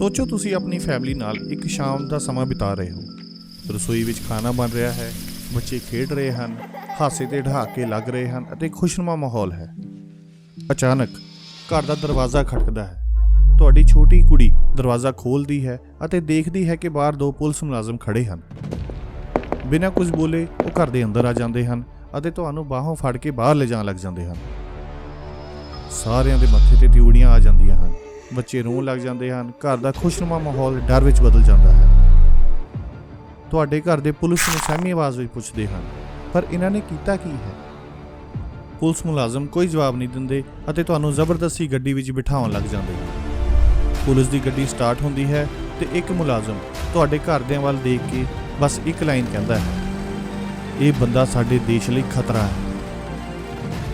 ਸੋਚੋ ਤੁਸੀਂ ਆਪਣੀ ਫੈਮਿਲੀ ਨਾਲ ਇੱਕ ਸ਼ਾਮ ਦਾ ਸਮਾਂ ਬਿਤਾ ਰਹੇ ਹੋ। ਰਸੋਈ ਵਿੱਚ ਖਾਣਾ ਬਣ ਰਿਹਾ ਹੈ, ਬੱਚੇ ਖੇਡ ਰਹੇ ਹਨ, ਹਾਸੇ ਤੇ ਢਹਾਕੇ ਲੱਗ ਰਹੇ ਹਨ ਅਤੇ ਖੁਸ਼ਨੁਮਾ ਮਾਹੌਲ ਹੈ। ਅਚਾਨਕ ਘਰ ਦਾ ਦਰਵਾਜ਼ਾ ਖਟਕਦਾ ਹੈ। ਤੁਹਾਡੀ ਛੋਟੀ ਕੁੜੀ ਦਰਵਾਜ਼ਾ ਖੋਲਦੀ ਹੈ ਅਤੇ ਦੇਖਦੀ ਹੈ ਕਿ ਬਾਹਰ ਦੋ ਪੁਲਿਸ ਮੁਲਾਜ਼ਮ ਖੜੇ ਹਨ। ਬਿਨਾਂ ਕੁਝ ਬੋਲੇ ਉਹ ਘਰ ਦੇ ਅੰਦਰ ਆ ਜਾਂਦੇ ਹਨ ਅਤੇ ਤੁਹਾਨੂੰ ਬਾਹੋਂ ਫੜ ਕੇ ਬਾਹਰ ਲੈ ਜਾਣ ਲੱਗ ਜਾਂਦੇ ਹਨ। ਸਾਰਿਆਂ ਦੇ ਮੱਥੇ ਤੇ ਤਿਉੜੀਆਂ ਆ ਜਾਂਦੀਆਂ ਹਨ। ਬੱਚੇ ਰੋਣ ਲੱਗ ਜਾਂਦੇ ਹਨ, ਘਰ ਦਾ ਖੁਸ਼ਨੁਮਾ ਮਾਹੌਲ ਡਰ ਵਿੱਚ ਬਦਲ ਜਾਂਦਾ ਹੈ। ਤੁਹਾਡੇ ਘਰ ਦੇ ਪੁਲਿਸ ਨੂੰ ਸਹਿਮੀ ਆਵਾਜ਼ ਵਿੱਚ ਪੁੱਛਦੇ ਹਨ, ਪਰ ਇਹਨਾਂ ਨੇ ਕੀਤਾ ਕੀ ਹੈ? ਪੁਲਿਸ ਮੁਲਾਜ਼ਮ ਕੋਈ ਜਵਾਬ ਨਹੀਂ ਦਿੰਦੇ ਅਤੇ ਤੁਹਾਨੂੰ ਜ਼ਬਰਦਸਤੀ ਗੱਡੀ ਵਿੱਚ ਬਿਠਾਉਣ ਲੱਗ ਜਾਂਦੇ ਹਨ। ਪੁਲਿਸ ਦੀ ਗੱਡੀ ਸਟਾਰਟ ਹੁੰਦੀ ਹੈ ਤੇ ਇੱਕ ਮੁਲਾਜ਼ਮ ਤੁਹਾਡੇ ਘਰਦਿਆਂ ਵੱਲ ਦੇਖ ਕੇ ਬਸ ਇੱਕ ਲਾਈਨ ਕਹਿੰਦਾ ਹੈ, ਇਹ ਬੰਦਾ ਸਾਡੇ ਦੇਸ਼ ਲਈ ਖਤਰਾ ਹੈ।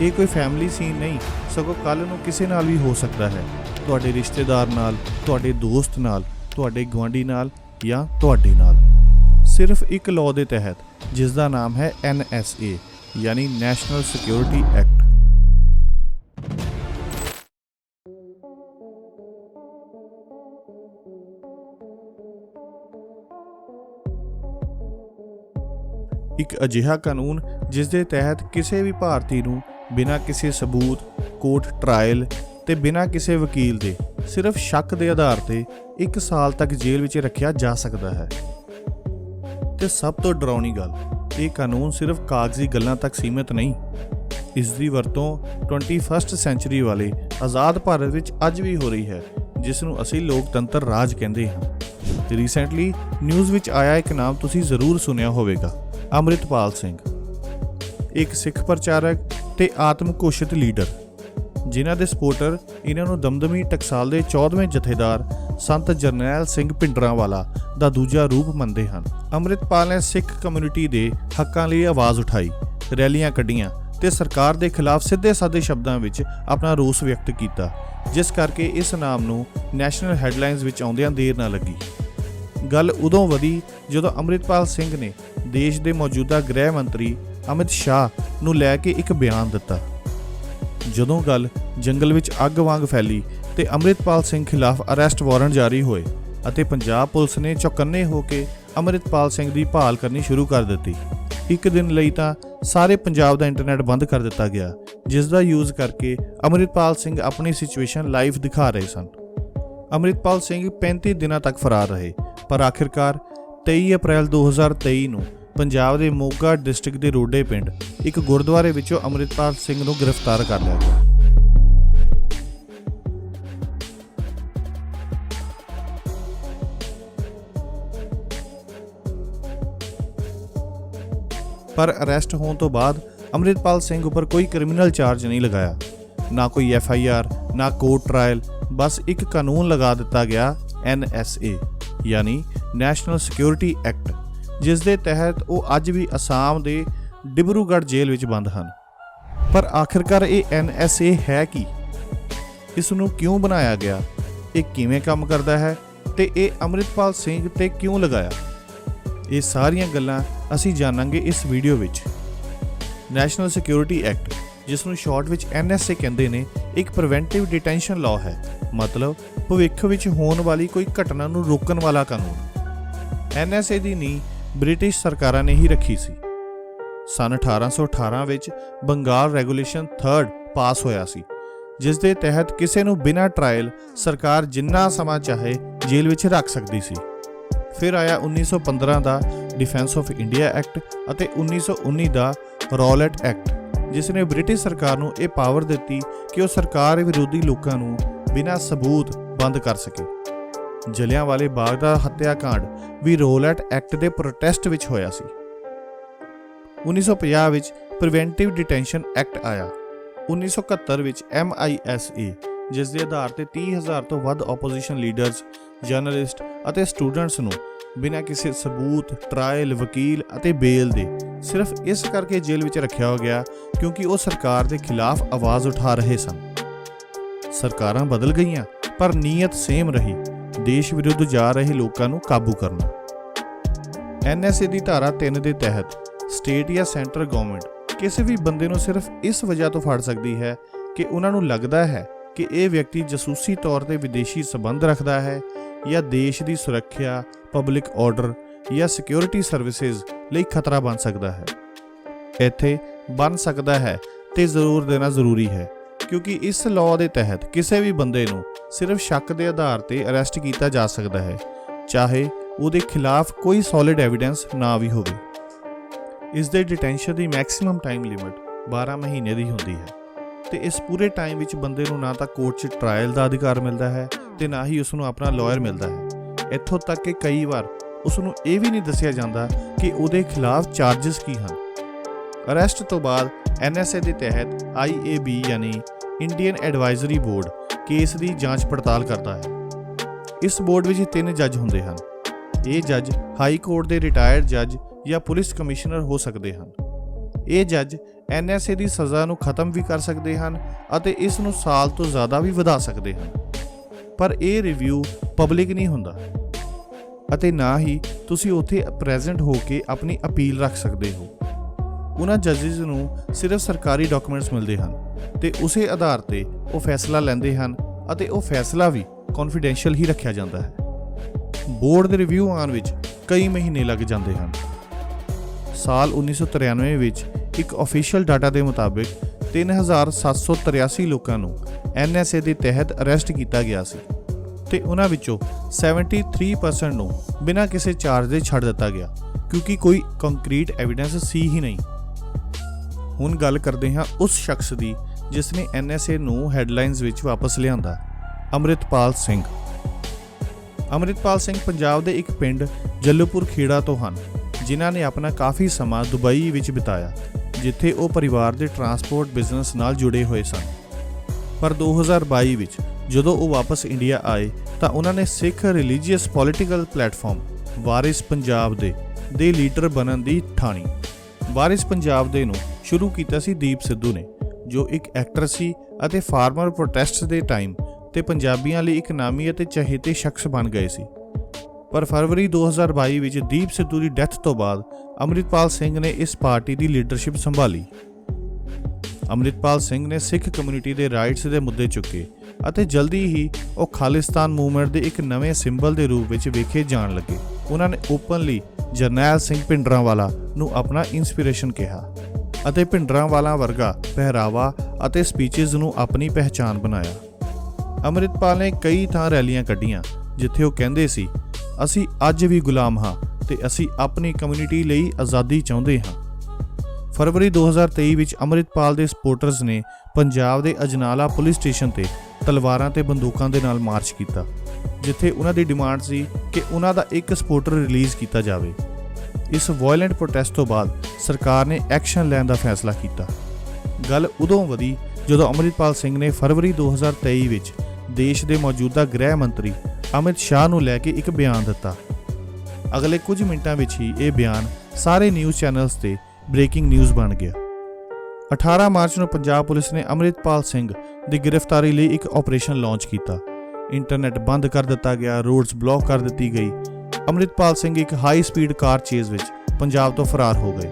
ਇਹ ਕੋਈ ਫੈਮਿਲੀ ਸੀਨ ਨਹੀਂ, ਸਗੋਂ ਕੱਲ ਨੂੰ ਕਿਸੇ ਨਾਲ ਵੀ ਹੋ ਸਕਦਾ ਹੈ। ਤੁਹਾਡੇ ਰਿਸ਼ਤੇਦਾਰ ਨਾਲ, ਤੁਹਾਡੇ ਦੋਸਤ ਨਾਲ, ਤੁਹਾਡੇ ਗੁਆਂਢੀ ਨਾਲ ਜਾਂ ਤੁਹਾਡੇ ਨਾਲ। ਸਿਰਫ ਇੱਕ ਲਾਅ ਦੇ ਤਹਿਤ ਜਿਸ ਦਾ ਨਾਮ ਹੈ NSA ਯਾਨੀ ਨੈਸ਼ਨਲ ਸਿਕਿਉਰਿਟੀ ਐਕਟ ਇੱਕ ਅਜਿਹਾ ਕਾਨੂੰਨ ਜਿਸ ਦੇ ਤਹਿਤ ਕਿਸੇ ਵੀ ਭਾਰਤੀ ਨੂੰ ਬਿਨਾਂ ਕਿਸੇ ਸਬੂਤ, ਕੋਰਟ ਟਰਾਇਲ ਤੇ ਬਿਨਾਂ ਕਿਸੇ ਵਕੀਲ ਦੇ, ਸਿਰਫ ਸ਼ੱਕ ਦੇ ਆਧਾਰ ਤੇ 1 ਸਾਲ ਤੱਕ ਜੇਲ੍ਹ ਵਿੱਚ ਰੱਖਿਆ ਜਾ ਸਕਦਾ ਹੈ। ਤੇ ਸਭ ਤੋਂ ਡਰਾਉਣੀ ਗੱਲ, ਇਹ ਕਾਨੂੰਨ ਸਿਰਫ ਕਾਗਜ਼ੀ ਗੱਲਾਂ ਤੱਕ ਸੀਮਿਤ ਨਹੀਂ। ਇਸ ਦੀ ਵਰਤੋਂ 21st ਸੈਂਚੁਰੀ ਵਾਲੇ ਆਜ਼ਾਦ ਭਾਰਤ ਵਿੱਚ ਅੱਜ ਵੀ ਹੋ ਰਹੀ ਹੈ, ਜਿਸ ਨੂੰ ਅਸੀਂ ਲੋਕਤੰਤਰ ਰਾਜ ਕਹਿੰਦੇ ਹਾਂ। ਰੀਸੈਂਟਲੀ ਨਿਊਜ਼ ਵਿੱਚ ਆਇਆ ਇੱਕ ਨਾਮ ਤੁਸੀਂ ਜ਼ਰੂਰ ਸੁਣਿਆ ਹੋਵੇਗਾ, ਅੰਮ੍ਰਿਤਪਾਲ ਸਿੰਘ। ਇੱਕ ਸਿੱਖ ਪ੍ਰਚਾਰਕ ਤੇ ਆਤਮ ਘੋਸ਼ਿਤ ਲੀਡਰ। ਜਿਨ੍ਹਾਂ ਦੇ ਸਪੋਰਟਰ ਇਹਨਾਂ ਨੂੰ ਦਮਦਮੀ ਟਕਸਾਲ ਦੇ 14ਵੇਂ ਜਥੇਦਾਰ ਸੰਤ ਜਰਨੈਲ ਸਿੰਘ ਭਿੰਡਰਾਂਵਾਲਾ ਦਾ ਦੂਜਾ ਰੂਪ ਮੰਨਦੇ ਹਨ। ਅੰਮ੍ਰਿਤਪਾਲ ਨੇ ਸਿੱਖ ਕਮਿਊਨਿਟੀ ਦੇ ਹੱਕਾਂ ਲਈ ਆਵਾਜ਼ ਉਠਾਈ, ਰੈਲੀਆਂ ਕੱਢੀਆਂ ਤੇ ਸਰਕਾਰ ਦੇ ਖਿਲਾਫ ਸਿੱਧੇ ਸਾਦੇ ਸ਼ਬਦਾਂ ਵਿੱਚ ਆਪਣਾ ਰੋਸ ਵਿਅਕਤ ਕੀਤਾ, ਜਿਸ ਕਰਕੇ ਇਸ ਨਾਮ ਨੂੰ ਨੈਸ਼ਨਲ ਹੈਡਲਾਈਨਸ ਵਿੱਚ ਆਉਂਦਿਆਂ ਦੇਰ ਨਾ ਲੱਗੀ। ਗੱਲ ਉਦੋਂ ਵਧੀ ਜਦੋਂ ਅੰਮ੍ਰਿਤਪਾਲ ਸਿੰਘ ਨੇ ਦੇਸ਼ ਦੇ ਮੌਜੂਦਾ ਗ੍ਰਹਿ ਮੰਤਰੀ ਅਮਿਤ ਸ਼ਾਹ ਨੂੰ ਲੈ ਕੇ ਇੱਕ ਬਿਆਨ ਦਿੱਤਾ। ਜਦੋਂ ਗੱਲ ਜੰਗਲ ਵਿੱਚ ਅੱਗ ਵਾਂਗ ਫੈਲੀ ਤੇ ਅੰਮ੍ਰਿਤਪਾਲ ਸਿੰਘ ਖਿਲਾਫ ਅਰੈਸਟ ਵਾਰੰਟ ਜਾਰੀ ਹੋਏ ਅਤੇ ਪੰਜਾਬ ਪੁਲਿਸ ਨੇ ਚੌਕੰਨੇ ਹੋ ਕੇ ਅੰਮ੍ਰਿਤਪਾਲ ਸਿੰਘ ਦੀ ਭਾਲ ਕਰਨੀ ਸ਼ੁਰੂ ਕਰ ਦਿੱਤੀ। ਇੱਕ ਦਿਨ ਲਈ ਤਾਂ ਸਾਰੇ ਪੰਜਾਬ ਦਾ ਇੰਟਰਨੈਟ ਬੰਦ ਕਰ ਦਿੱਤਾ ਗਿਆ, ਜਿਸ ਦਾ ਯੂਜ਼ ਕਰਕੇ ਅੰਮ੍ਰਿਤਪਾਲ ਸਿੰਘ ਆਪਣੀ ਸਿਚੁਏਸ਼ਨ ਲਾਈਵ ਦਿਖਾ ਰਹੇ ਸਨ। ਅੰਮ੍ਰਿਤਪਾਲ ਸਿੰਘ 35 ਦਿਨਾਂ ਤੱਕ ਫਰਾਰ ਰਹੇ, ਪਰ ਆਖਿਰਕਾਰ 23 ਅਪ੍ਰੈਲ 2023 ਨੂੰ ਪੰਜਾਬ ਦੇ ਮੋਗਾ ਡਿਸਟ੍ਰਿਕਟ ਦੇ ਰੋਡੇ ਪਿੰਡ ਇੱਕ ਗੁਰਦੁਆਰੇ ਵਿੱਚੋਂ ਅੰਮ੍ਰਿਤਪਾਲ ਸਿੰਘ ਨੂੰ ਗ੍ਰਿਫਤਾਰ ਕਰ ਲਿਆ ਗਿਆ। ਪਰ ਅਰੈਸਟ ਹੋਣ ਤੋਂ ਬਾਅਦ ਅੰਮ੍ਰਿਤਪਾਲ ਸਿੰਘ ਉੱਪਰ ਕੋਈ ਕ੍ਰਿਮੀਨਲ ਚਾਰਜ ਨਹੀਂ ਲਗਾਇਆ। ਨਾ ਕੋਈ ਐਫ ਆਈ ਆਰ, ਨਾ ਕੋਰਟ ਟ੍ਰਾਇਲ, ਬਸ ਇੱਕ ਕਾਨੂੰਨ ਲਗਾ ਦਿੱਤਾ ਗਿਆ ਐਨ ਐਸ ਏ, ਯਾਨੀ ਨੈਸ਼ਨਲ ਸਿਕਿਉਰਿਟੀ ਐਕਟ। ਜਿਸ ਦੇ ਤਹਿਤ ਉਹ ਅੱਜ ਵੀ ਅਸਾਮ ਦੇ ਡਿਬਰੂਗੜ੍ਹ ਜੇਲ੍ਹ ਵਿੱਚ ਬੰਦ ਹਨ। ਪਰ ਆਖਿਰਕਾਰ ਇਹ ਐਨ ਐਸ ਏ ਹੈ ਕੀ? ਇਸ ਨੂੰ ਕਿਉਂ ਬਣਾਇਆ ਗਿਆ? ਇਹ ਕਿਵੇਂ ਕੰਮ ਕਰਦਾ ਹੈ? ਤੇ ਇਹ ਅੰਮ੍ਰਿਤਪਾਲ ਸਿੰਘ ਤੇ ਕਿਉਂ ਲਗਾਇਆ? ਇਹ ਸਾਰੀਆਂ ਗੱਲਾਂ ਅਸੀਂ ਜਾਣਾਂਗੇ ਇਸ ਵੀਡੀਓ ਵਿੱਚ। ਨੈਸ਼ਨਲ ਸਿਕਿਉਰਿਟੀ ਐਕਟ ਜਿਸ ਨੂੰ ਸ਼ਾਰਟ ਵਿੱਚ ਐਨਐਸਏ ਕਹਿੰਦੇ ਨੇ, ਇੱਕ ਪ੍ਰੀਵੈਂਟਿਵ ਡਿਟੈਂਸ਼ਨ ਲਾਅ ਹੈ। ਮਤਲਬ ਭਵਿੱਖ ਵਿੱਚ ਹੋਣ ਵਾਲੀ ਕੋਈ ਘਟਨਾ ਨੂੰ ਰੋਕਣ ਵਾਲਾ ਕਾਨੂੰਨ। ਐਨਐਸਏ ਦੀ ਨੀਂਹ ਬ੍ਰਿਟਿਸ਼ ਸਰਕਾਰਾਂ ਨੇ ਹੀ ਰੱਖੀ ਸੀ। ਸਨ 1818 ਵਿੱਚ ਬੰਗਾਲ ਰੈਗੂਲੇਸ਼ਨ 3rd ਪਾਸ ਹੋਇਆ ਸੀ ਜਿਸ ਦੇ ਤਹਿਤ ਕਿਸੇ ਨੂੰ ਬਿਨਾਂ ਟ੍ਰਾਇਲ ਸਰਕਾਰ ਜਿੰਨਾ ਸਮਾਂ ਚਾਹੇ ਜੇਲ੍ਹ ਵਿੱਚ ਰੱਖ ਸਕਦੀ ਸੀ। ਫਿਰ ਆਇਆ 1915 ਦਾ ਡਿਫੈਂਸ ਆਫ ਇੰਡੀਆ ਐਕਟ ਅਤੇ 1919 ਦਾ ਰੌਲਟ ਐਕਟ ਜਿਸ ਨੇ ਬ੍ਰਿਟਿਸ਼ ਸਰਕਾਰ ਨੂੰ ਇਹ ਪਾਵਰ ਦਿੱਤੀ ਕਿ ਉਹ ਸਰਕਾਰ ਵਿਰੋਧੀ ਲੋਕਾਂ ਨੂੰ ਬਿਨਾਂ ਸਬੂਤ ਬੰਦ ਕਰ ਸਕੇ। ਜਲਿਆਂਵਾਲੇ ਬਾਗ ਦਾ ਹੱਤਿਆਕਾਂਡ ਵੀ ਰੌਲਟ ਐਕਟ ਦੇ ਪ੍ਰੋਟੈਸਟ ਵਿੱਚ ਹੋਇਆ ਸੀ। 1950 ਵਿੱਚ ਪ੍ਰੀਵੈਂਟਿਵ ਡਿਟੈਂਸ਼ਨ ਐਕਟ ਆਇਆ। 1971 ਵਿੱਚ MISA ਜਿਸ ਦੇ ਆਧਾਰ ਤੇ 30000 ਤੋਂ ਵੱਧ ਆਪੋਜੀਸ਼ਨ ਲੀਡਰਸ ਜਰਨਲਿਸਟ ਅਤੇ ਸਟੂਡੈਂਟਸ ਨੂੰ ਬਿਨਾਂ ਕਿਸੇ ਸਬੂਤ ਟਰਾਇਲ ਵਕੀਲ ਅਤੇ ਬੇਲ ਦੇ ਸਿਰਫ ਇਸ ਕਰਕੇ ਜੇਲ੍ਹ ਵਿੱਚ ਰੱਖਿਆ ਹੋ ਗਿਆ ਕਿਉਂਕਿ ਉਹ ਸਰਕਾਰ ਦੇ ਖਿਲਾਫ ਆਵਾਜ਼ ਉਠਾ ਰਹੇ ਸਨ। ਸਰਕਾਰਾਂ ਬਦਲ ਗਈਆਂ, ਪਰ ਨੀਅਤ ਸੇਮ ਰਹੀ। ਦੇਸ਼ ਵਿਰੁੱਧ ਜਾ ਰਹੇ ਲੋਕਾਂ ਨੂੰ ਕਾਬੂ ਕਰਨਾ। ਐਨਐਸਏ ਦੀ ਧਾਰਾ 3 ਦੇ ਤਹਿਤ ਸਟੇਟ ਜਾਂ ਸੈਂਟਰ ਗਵਰਨਮੈਂਟ ਕਿਸੇ ਵੀ ਬੰਦੇ ਨੂੰ ਸਿਰਫ ਇਸ ਵਜ੍ਹਾ ਤੋਂ ਫੜ ਸਕਦੀ ਹੈ ਕਿ ਉਹਨਾਂ ਨੂੰ ਲੱਗਦਾ ਹੈ ਕਿ ਇਹ ਵਿਅਕਤੀ ਜਸੂਸੀ ਤੌਰ ਤੇ ਵਿਦੇਸ਼ੀ ਸਬੰਧ ਰੱਖਦਾ ਹੈ ਜਾਂ ਦੇਸ਼ ਦੀ ਸੁਰੱਖਿਆ ਪਬਲਿਕ ਆਰਡਰ ਜਾਂ ਸਿਕਿਉਰਿਟੀ ਸਰਵਿਸਿਜ਼ ਲਈ ਖਤਰਾ ਬਣ ਸਕਦਾ ਹੈ। ਇੱਥੇ ਬਣ ਸਕਦਾ ਹੈ ਤੇ ਜ਼ਰੂਰ ਦੇਣਾ ਜ਼ਰੂਰੀ ਹੈ। ਕਿਉਂਕਿ ਇਸ ਲਾਅ ਦੇ ਤਹਿਤ ਕਿਸੇ ਵੀ ਬੰਦੇ ਨੂੰ ਸਿਰਫ ਸ਼ੱਕ ਦੇ ਆਧਾਰ ਤੇ ਅਰੈਸਟ ਕੀਤਾ ਜਾ ਸਕਦਾ ਹੈ, ਚਾਹੇ ਉਹਦੇ ਖਿਲਾਫ ਕੋਈ ਸੋਲਿਡ ਐਵੀਡੈਂਸ ਨਾ ਵੀ ਹੋਵੇ। ਇਸ ਦੇ ਡਿਟੈਂਸ਼ਨ ਦੀ ਮੈਕਸਿਮਮ ਟਾਈਮ ਲਿਮਿਟ 12 ਮਹੀਨੇ ਦੀ ਹੁੰਦੀ ਹੈ। ਤੇ ਇਸ ਪੂਰੇ ਟਾਈਮ ਵਿੱਚ ਬੰਦੇ ਨੂੰ ਨਾ ਤਾਂ ਕੋਰਟ 'ਚ ਟ੍ਰਾਇਲ ਦਾ ਅਧਿਕਾਰ ਮਿਲਦਾ ਹੈ ਤੇ ਨਾ ਹੀ ਉਸ ਨੂੰ ਆਪਣਾ ਲਾਇਰ ਮਿਲਦਾ ਹੈ। ਇੱਥੋਂ ਤੱਕ ਕਿ ਕਈ ਵਾਰ ਉਸ ਨੂੰ ਇਹ ਵੀ ਨਹੀਂ ਦੱਸਿਆ ਜਾਂਦਾ ਕਿ ਉਹਦੇ ਖਿਲਾਫ ਚਾਰजेस ਕੀ ਹਨ। ਅਰੈਸਟ ਤੋਂ ਬਾਅਦ ਐਨਐਸਏ ਦੇ ਤਹਿਤ ਆਈਏਬੀ ਯਾਨੀ ਇੰਡੀਅਨ ਐਡਵਾਈਜ਼ਰੀ ਬੋਰਡ ਕੇਸ ਦੀ ਜਾਂਚ ਪੜਤਾਲ ਕਰਦਾ ਹੈ। ਇਸ ਬੋਰਡ ਵਿੱਚ ਤਿੰਨ ਜੱਜ ਹੁੰਦੇ ਹਨ। ਇਹ ਜੱਜ ਹਾਈ ਕੋਰਟ ਦੇ ਰਿਟਾਇਰਡ ਜੱਜ ਜਾਂ ਪੁਲਿਸ ਕਮਿਸ਼ਨਰ ਹੋ ਸਕਦੇ ਹਨ। ਇਹ ਜੱਜ ਐਨਐਸਏ ਦੀ ਸਜ਼ਾ ਨੂੰ ਖਤਮ ਵੀ ਕਰ ਸਕਦੇ ਹਨ ਅਤੇ ਇਸ ਨੂੰ ਸਾਲ ਤੋਂ ਜ਼ਿਆਦਾ ਵੀ ਵਧਾ ਸਕਦੇ ਹਨ। ਪਰ ਇਹ ਰਿਵਿਊ ਪਬਲਿਕ ਨਹੀਂ ਹੁੰਦਾ ਅਤੇ ਨਾ ਹੀ ਤੁਸੀਂ ਉੱਥੇ ਪ੍ਰੈਜ਼ੈਂਟ ਹੋ ਕੇ ਆਪਣੀ ਅਪੀਲ ਰੱਖ ਸਕਦੇ ਹੋ। ਉਹਨਾਂ ਜੱਜਿਸ ਨੂੰ ਸਿਰਫ ਸਰਕਾਰੀ ਡਾਕੂਮੈਂਟਸ ਮਿਲਦੇ ਹਨ ਤੇ ਉਸੇ ਆਧਾਰ ਤੇ ਉਹ ਫੈਸਲਾ ਲੈਂਦੇ ਹਨ ਅਤੇ ਉਹ ਫੈਸਲਾ ਵੀ ਕੌਨਫੀਡੈਂਸ਼ੀਅਲ ਹੀ ਰੱਖਿਆ ਜਾਂਦਾ ਹੈ। ਬੋਰਡ ਦੇ ਰਿਵਿਊ ਆਉਣ ਵਿੱਚ ਕਈ ਮਹੀਨੇ ਲੱਗ ਜਾਂਦੇ ਹਨ। ਸਾਲ 1993 ਵਿੱਚ ਇੱਕ ਅਫੀਸ਼ੀਅਲ ਡਾਟਾ ਦੇ ਮੁਤਾਬਿਕ 3783 ਲੋਕਾਂ ਨੂੰ ਐਨਐਸਏ ਦੇ ਤਹਿਤ ਅਰੈਸਟ ਕੀਤਾ ਗਿਆ ਸੀ ਤੇ ਉਹਨਾਂ ਵਿੱਚੋਂ 73% ਨੂੰ ਬਿਨਾਂ ਕਿਸੇ ਚਾਰਜ ਦੇ ਛੱਡ ਦਿੱਤਾ ਗਿਆ ਕਿਉਂਕਿ ਕੋਈ ਕੰਕਰੀਟ ਐਵੀਡੈਂਸ ਸੀ ਹੀ ਨਹੀਂ। ਹੁਣ ਗੱਲ ਕਰਦੇ ਹਾਂ ਉਸ ਸ਼ਖਸ ਦੀ, ਜਿਸ ਨੇ ਐਨਐਸਏ ਨੂੰ ਹੈਡਲਾਈਨਸ ਵਿੱਚ ਵਾਪਸ ਲਿਆਂਦਾ, ਅੰਮ੍ਰਿਤਪਾਲ ਸਿੰਘ। ਅੰਮ੍ਰਿਤਪਾਲ ਸਿੰਘ ਪੰਜਾਬ ਦੇ ਇੱਕ ਪਿੰਡ ਜੱਲੂਪੁਰ ਖੇੜਾ ਤੋਂ ਹਨ, ਜਿਨ੍ਹਾਂ ਨੇ ਆਪਣਾ ਕਾਫੀ ਸਮਾਂ ਦੁਬਈ ਵਿੱਚ ਬਿਤਾਇਆ, ਜਿੱਥੇ ਉਹ ਪਰਿਵਾਰ ਦੇ ਟਰਾਂਸਪੋਰਟ ਬਿਜ਼ਨਸ ਨਾਲ ਜੁੜੇ ਹੋਏ ਸਨ। ਪਰ 2022 ਵਿੱਚ ਜਦੋਂ ਉਹ ਵਾਪਸ ਇੰਡੀਆ ਆਏ, ਤਾਂ ਉਹਨਾਂ ਨੇ Sikh religious political platform Waris Punjab De ਦੇ ਲੀਡਰ ਬਣਨ ਦੀ ਠਾਣੀ। ਵਾਰਿਸ ਪੰਜਾਬ ਦੇ ਨੂੰ ਸ਼ੁਰੂ ਕੀਤਾ ਸੀ ਦੀਪ ਸਿੱਧੂ ਨੇ, ਜੋ ਇੱਕ ਐਕਟਰ ਸੀ ਅਤੇ ਫਾਰਮਰ ਪ੍ਰੋਟੈਸਟਸ ਦੇ ਟਾਈਮ ਤੇ ਪੰਜਾਬੀਆਂ ਲਈ ਇੱਕ ਨਾਮੀ ਅਤੇ ਚਹੇਤੇ ਸ਼ਖਸ ਬਣ ਗਏ ਸੀ। ਪਰ ਫਰਵਰੀ 2022 ਵਿੱਚ ਦੀਪ ਸਿੱਧੂ ਦੀ ਡੈਥ ਤੋਂ ਬਾਅਦ ਅੰਮ੍ਰਿਤਪਾਲ ਸਿੰਘ ਨੇ ਇਸ ਪਾਰਟੀ ਦੀ ਲੀਡਰਸ਼ਿਪ ਸੰਭਾਲੀ। ਅੰਮ੍ਰਿਤਪਾਲ ਸਿੰਘ ਨੇ ਸਿੱਖ ਕਮਿਊਨਿਟੀ ਦੇ ਰਾਈਟਸ ਦੇ ਮੁੱਦੇ ਚੁੱਕੇ ਅਤੇ ਜਲਦੀ ਹੀ ਉਹ ਖਾਲਿਸਤਾਨ ਮੂਵਮੈਂਟ ਦੇ ਇੱਕ ਨਵੇਂ ਸਿੰਬਲ ਦੇ ਰੂਪ ਵਿੱਚ ਵੇਖੇ ਜਾਣ ਲੱਗੇ। ਉਹਨਾਂ ਨੇ ਓਪਨਲੀ ਜਰਨੈਲ ਸਿੰਘ ਭਿੰਡਰਾਂਵਾਲਾ ਨੂੰ ਆਪਣਾ ਇਨਸਪੀਰੇਸ਼ਨ ਕਿਹਾ ਅਤੇ ਭਿੰਡਰਾਂਵਾਲਾ ਵਰਗਾ ਪਹਿਰਾਵਾ ਅਤੇ ਸਪੀਚਸ ਨੂੰ ਆਪਣੀ ਪਹਿਚਾਨ ਬਣਾਇਆ। ਅੰਮ੍ਰਿਤਪਾਲ ਨੇ ਕਈ ਥਾਂ ਰੈਲੀਆਂ ਕੱਢੀਆਂ, ਜਿੱਥੇ ਉਹ ਕਹਿੰਦੇ ਸੀ, ਅਸੀਂ ਅੱਜ ਵੀ ਗੁਲਾਮ ਹਾਂ ਤੇ ਅਸੀਂ ਆਪਣੀ ਕਮਿਊਨਿਟੀ ਲਈ ਆਜ਼ਾਦੀ ਚਾਹੁੰਦੇ ਹਾਂ। ਫਰਵਰੀ 2023 ਵਿੱਚ ਅੰਮ੍ਰਿਤਪਾਲ ਦੇ ਸਪੋਰਟਰਸ ਨੇ ਪੰਜਾਬ ਦੇ ਅਜਨਾਲਾ ਪੁਲਿਸ ਸਟੇਸ਼ਨ ਤੇ ਤਲਵਾਰਾਂ ਤੇ ਬੰਦੂਕਾਂ ਦੇ ਨਾਲ ਮਾਰਚ ਕੀਤਾ। ਜਿੱਥੇ ਉਹਨਾਂ ਦੀ ਡਿਮਾਂਡ ਸੀ ਕਿ ਉਹਨਾਂ ਦਾ ਇੱਕ ਸਪੋਰਟਰ ਰਿਲੀਜ਼ ਕੀਤਾ ਜਾਵੇ। ਇਸ ਵਾਇਲੈਂਟ ਪ੍ਰੋਟੈਸਟ ਤੋਂ ਬਾਅਦ ਸਰਕਾਰ ਨੇ ਐਕਸ਼ਨ ਲੈਣ ਦਾ ਫੈਸਲਾ ਕੀਤਾ। ਗੱਲ ਉਦੋਂ ਵਧੀ ਜਦੋਂ ਅੰਮ੍ਰਿਤਪਾਲ ਸਿੰਘ ਨੇ ਫਰਵਰੀ 2023 ਵਿੱਚ ਦੇਸ਼ ਦੇ ਮੌਜੂਦਾ ਗ੍ਰਹਿ ਮੰਤਰੀ ਅਮਿਤ ਸ਼ਾਹ ਨੂੰ ਲੈ ਕੇ ਇੱਕ ਬਿਆਨ ਦਿੱਤਾ। ਅਗਲੇ ਕੁਝ ਮਿੰਟਾਂ ਵਿੱਚ ਹੀ ਇਹ ਬਿਆਨ ਸਾਰੇ ਨਿਊਜ਼ ਚੈਨਲਸ ਤੇ ਬ੍ਰੇਕਿੰਗ ਨਿਊਜ਼ ਬਣ ਗਿਆ। 18 ਮਾਰਚ ਨੂੰ ਪੰਜਾਬ ਪੁਲਿਸ ਨੇ ਅੰਮ੍ਰਿਤਪਾਲ ਸਿੰਘ ਦੀ ਗ੍ਰਿਫਤਾਰੀ ਲਈ ਇੱਕ ਆਪਰੇਸ਼ਨ ਲਾਂਚ ਕੀਤਾ। ਇੰਟਰਨੈਟ ਬੰਦ ਕਰ ਦਿੱਤਾ ਗਿਆ, ਰੋਡਸ ਬਲੌਕ ਕਰ ਦਿੱਤੀ ਗਈ। ਅੰਮ੍ਰਿਤਪਾਲ ਸਿੰਘ ਇੱਕ ਹਾਈ ਸਪੀਡ ਕਾਰ ਚੇਜ਼ ਵਿੱਚ ਪੰਜਾਬ ਤੋਂ ਫਰਾਰ ਹੋ ਗਏ।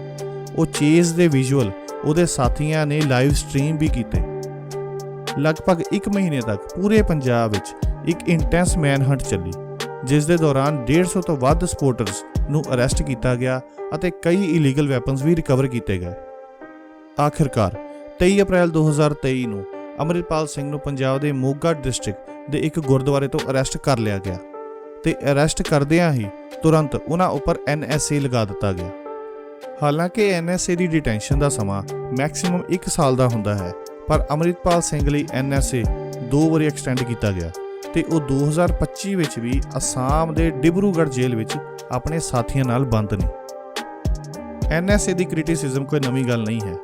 ਉਹ ਚੇਜ਼ ਦੇ ਵਿਜ਼ੂਅਲ ਉਹਦੇ ਸਾਥੀਆਂ ਨੇ ਲਾਈਵ ਸਟ੍ਰੀਮ ਵੀ ਕੀਤੇ। ਲਗਭਗ 1 ਮਹੀਨੇ ਤੱਕ ਪੂਰੇ ਪੰਜਾਬ ਵਿੱਚ ਇੱਕ ਇੰਟੈਂਸ ਮੈਨਹੰਟ ਚੱਲੀ, ਜਿਸ ਦੇ ਦੌਰਾਨ 150 ਤੋਂ ਵੱਧ ਸਪੋਰਟਰਸ ਨੂੰ ਅਰੈਸਟ ਕੀਤਾ ਗਿਆ ਅਤੇ ਕਈ ਇਲੀਗਲ ਵੈਪਨਸ ਵੀ ਰਿਕਵਰ ਕੀਤੇ ਗਏ। ਆਖਿਰਕਾਰ 23 ਅਪ੍ਰੈਲ 2023 ਨੂੰ ਅੰਮ੍ਰਿਤਪਾਲ ਸਿੰਘ ਨੂੰ ਪੰਜਾਬ ਦੇ ਮੋਗਾ ਡਿਸਟ੍ਰਿਕਟ ਦੇ ਇੱਕ ਗੁਰਦੁਆਰੇ ਤੋਂ ਅਰੈਸਟ ਕਰ ਲਿਆ ਗਿਆ ਤੇ ਅਰੈਸਟ ਕਰਦਿਆਂ ਹੀ ਤੁਰੰਤ ਉਹਨਾਂ ਉੱਪਰ ਐਨਐਸਏ ਲਗਾ ਦਿੱਤਾ ਗਿਆ। ਹਾਲਾਂਕਿ ਐਨਐਸਏ ਦੀ ਡਿਟੈਂਸ਼ਨ ਦਾ ਸਮਾਂ ਮੈਕਸਿਮਮ 1 ਸਾਲ ਦਾ ਹੁੰਦਾ ਹੈ, ਪਰ ਅੰਮ੍ਰਿਤਪਾਲ ਸਿੰਘ ਲਈ ਐਨਐਸਏ ਦੋ ਵਾਰੀ ਐਕਸਟੈਂਡ ਕੀਤਾ ਗਿਆ ਤੇ ਉਹ 2025 ਵਿੱਚ ਵੀ ਅਸਾਮ ਦੇ ਡਿਬਰੂਗੜ੍ਹ ਜੇਲ੍ਹ ਵਿੱਚ ਆਪਣੇ ਸਾਥੀਆਂ ਨਾਲ ਬੰਦ ਨੇ। ਐਨਐਸਏ ਦੀ ਕ੍ਰਿਟਿਸਿਜ਼ਮ ਕੋਈ ਨਵੀਂ ਗੱਲ ਨਹੀਂ ਹੈ।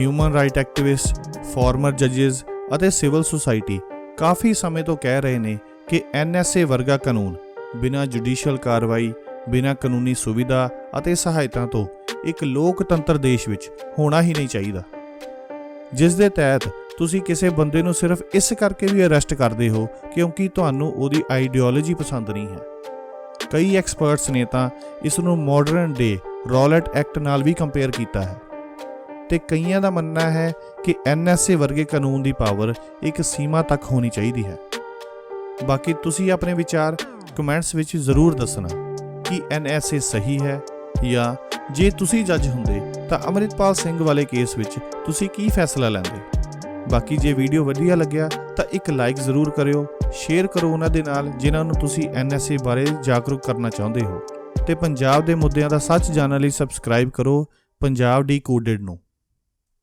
ਹਿਊਮਨ ਰਾਈਟ ਐਕਟਿਵਿਸਟ ਫਾਰਮਰ ਜੱਜਸ ਅਤੇ ਸਿਵਲ ਸੁਸਾਇਟੀ ਕਾਫੀ ਸਮੇਂ ਤੋਂ ਕਹਿ ਰਹੇ ਨੇ ਕਿ ਐਨਐਸਏ ਵਰਗਾ ਕਾਨੂੰਨ ਬਿਨਾਂ ਜੁਡੀਸ਼ੀਅਲ ਕਾਰਵਾਈ, ਬਿਨਾਂ ਕਾਨੂੰਨੀ ਸੁਵਿਧਾ ਅਤੇ ਸਹਾਇਤਾ ਤੋਂ ਇੱਕ ਲੋਕਤੰਤਰ ਦੇਸ਼ ਵਿੱਚ ਹੋਣਾ ਹੀ ਨਹੀਂ ਚਾਹੀਦਾ। ਜਿਸ ਦੇ ਤਹਿਤ ਤੁਸੀਂ ਕਿਸੇ ਬੰਦੇ ਨੂੰ ਸਿਰਫ ਇਸ ਕਰਕੇ ਵੀ ਅਰੈਸਟ ਕਰਦੇ ਹੋ ਕਿਉਂਕਿ ਤੁਹਾਨੂੰ ਉਹਦੀ ਆਈਡੀਓਲੋਜੀ ਪਸੰਦ ਨਹੀਂ ਹੈ। ਕਈ ਐਕਸਪਰਟਸ ਨੇ ਤਾਂ ਇਸ ਨੂੰ ਮਾਡਰਨ ਡੇ ਰੌਲਟ ਐਕਟ ਨਾਲ ਵੀ ਕੰਪੇਅਰ ਕੀਤਾ ਹੈ। ਤੇ ਕਈਆਂ ਦਾ ਮੰਨਣਾ ਹੈ ਕਿ ਐਨਐਸਏ ਵਰਗੇ ਕਾਨੂੰਨ ਦੀ ਪਾਵਰ ਇੱਕ ਸੀਮਾ ਤੱਕ ਹੋਣੀ ਚਾਹੀਦੀ ਹੈ। ਬਾਕੀ ਤੁਸੀਂ ਆਪਣੇ ਵਿਚਾਰ ਕਮੈਂਟਸ ਵਿੱਚ ਜ਼ਰੂਰ ਦੱਸਣਾ ਕਿ ਐਨਐਸਏ ਸਹੀ ਹੈ ਜਾਂ ਜੇ ਤੁਸੀਂ ਜੱਜ ਹੁੰਦੇ ਤਾਂ ਅਮਰਿਤਪਾਲ ਸਿੰਘ ਵਾਲੇ ਕੇਸ ਵਿੱਚ ਤੁਸੀਂ ਕੀ ਫੈਸਲਾ ਲੈਂਦੇ। ਬਾਕੀ ਜੇ ਵੀਡੀਓ ਵਧੀਆ ਲੱਗਿਆ ਤਾਂ ਇੱਕ ਲਾਈਕ ਜ਼ਰੂਰ ਕਰਿਓ, ਸ਼ੇਅਰ ਕਰੋ ਉਹਨਾਂ ਦੇ ਨਾਲ ਜਿਨ੍ਹਾਂ ਨੂੰ ਤੁਸੀਂ ਐਨਐਸਏ ਬਾਰੇ ਜਾਗਰੂਕ ਕਰਨਾ ਚਾਹੁੰਦੇ ਹੋ। ਤੇ ਪੰਜਾਬ ਦੇ ਮੁੱਦਿਆਂ ਦਾ ਸੱਚ ਜਾਣਨ ਲਈ ਸਬਸਕ੍ਰਾਈਬ ਕਰੋ, ਪੰਜਾਬ ਡੀ ਕੋਡਡ ਨੂੰ।